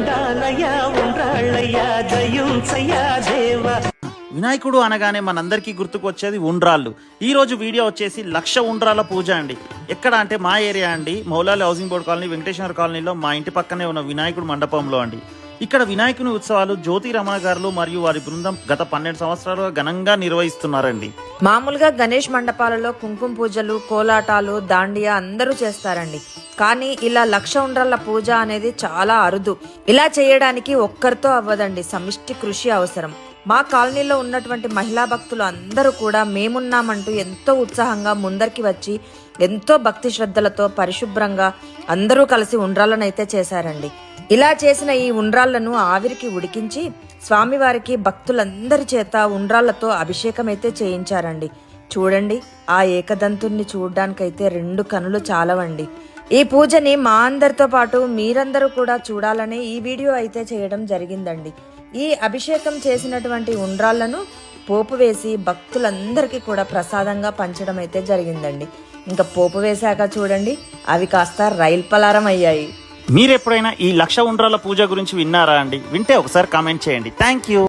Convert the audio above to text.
ఉండాలయ్యా ఉండ్రాళ్ళయ్యా దయుంచయ్యా దేవా. వినాయకుడు అనగానే మనందరికీ గుర్తుకు వచ్చేది ఉండ్రాళ్ళు. ఈ రోజు వీడియో వచ్చేసి లక్ష ఉండ్రాల పూజ అండి. ఎక్కడ అంటే మా ఏరియా అండి. Moulali housing board colony Venkateswara కాలనీలో మా ఇంటి పక్కనే ఉన్న వినాయకుడు మండపంలో అండి. ఇక్కడ వినాయకుని ఉత్సవాలు జ్యోతి రమణ గారు మరియు వారి బృందం గత పన్నెండు సంవత్సరాలుగా ఘనంగా నిర్వహిస్తున్నారండి. మామూలుగా గణేష్ మండపాలలో కుంకుమ పూజలు కోలాటాలు దాండియా అందరూ చేస్తారండి. కానీ ఇలా లక్ష ఉండ్రల్ల పూజ అనేది చాలా అరుదు. ఇలా చేయడానికి ఒక్కరితో అవ్వదండి. సమిష్టి కృషి అవసరం. మా కాలనీలో ఉన్నటువంటి మహిళా భక్తులు అందరూ కూడా మేమున్నామంటూ ఎంతో ఉత్సాహంగా ముందరికి వచ్చి ఎంతో భక్తి శ్రద్ధలతో పరిశుభ్రంగా అందరూ కలిసి ఉండ్రాలను అయితే చేశారండి. ఇలా చేసిన ఈ ఉండ్రాళ్ళను ఆవిరికి ఉడికించి స్వామివారికి భక్తులందరి చేత ఉండ్రాళ్ళతో అభిషేకం అయితే చేయించారండి. చూడండి ఆ ఏకదంతుణ్ణి చూడ్డానికైతే రెండు కనులు చాలవండి. ఈ పూజని మా అందరితో పాటు మీరందరూ కూడా చూడాలని ఈ వీడియో అయితే చేయడం జరిగిందండి. ఈ అభిషేకం చేసినటువంటి ఉండ్రాళ్ళను పోపు వేసి భక్తులందరికీ కూడా ప్రసాదంగా పంచడం అయితే జరిగిందండి. ఇంకా పోపు వేశాక చూడండి అవి కాస్త రైల్ పలారం అయ్యాయి. మీరు ఎప్పుడైనా ఈ లక్ష ఉండ్రాల పూజ గురించి విన్నారా అండి? వింటే ఒకసారి కామెంట్ చేయండి. Thank you.